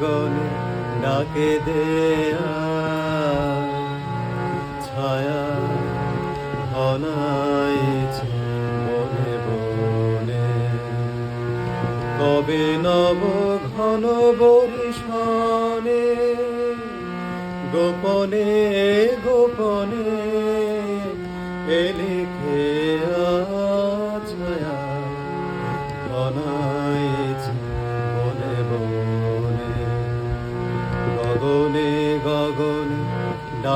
গগন ডাকে দেয়া ছায়া অনাইছে মনে বনে কবে নব ঘন বরিশনে গোপনে গোপনে এলিখে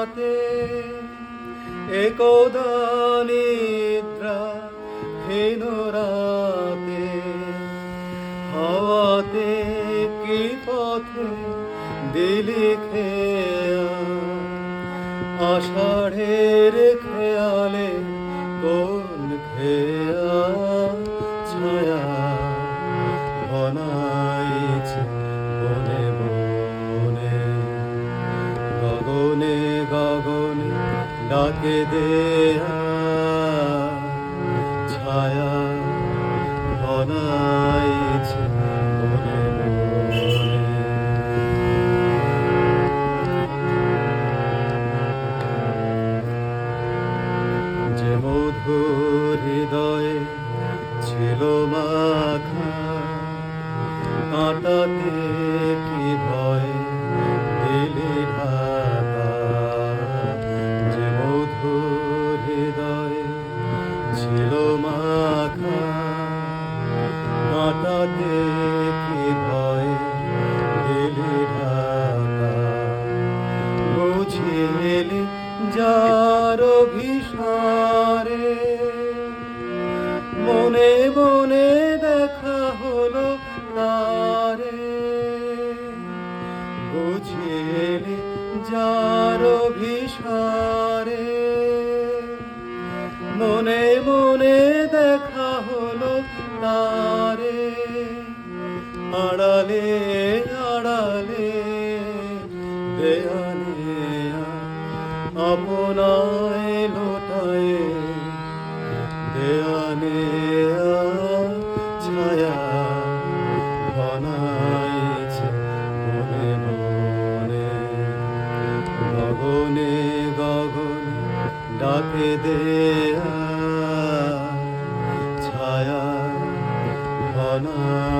ইশারাতে একদা নিদ্রা হীন রাতে হওয়াতে কি পথে দিলি খেয়া? আষাঢ়ের খেয়ালে গগনে ডাকে দেয়া ছায়া ঘনাইছে যার অভিসারে মনে মনে দেখা হলো তারে। বুঝিলি যার অভিসারে মনে মনে দেখা হলো তারে। আড়ালে আড়ালে দেয়ালে আপনায় লোটায় দেয়ালে ছায়া ঘনাইছে বনে বনে গগনে গগনে ডাকে দেয়া ছায়া ঘনাইছে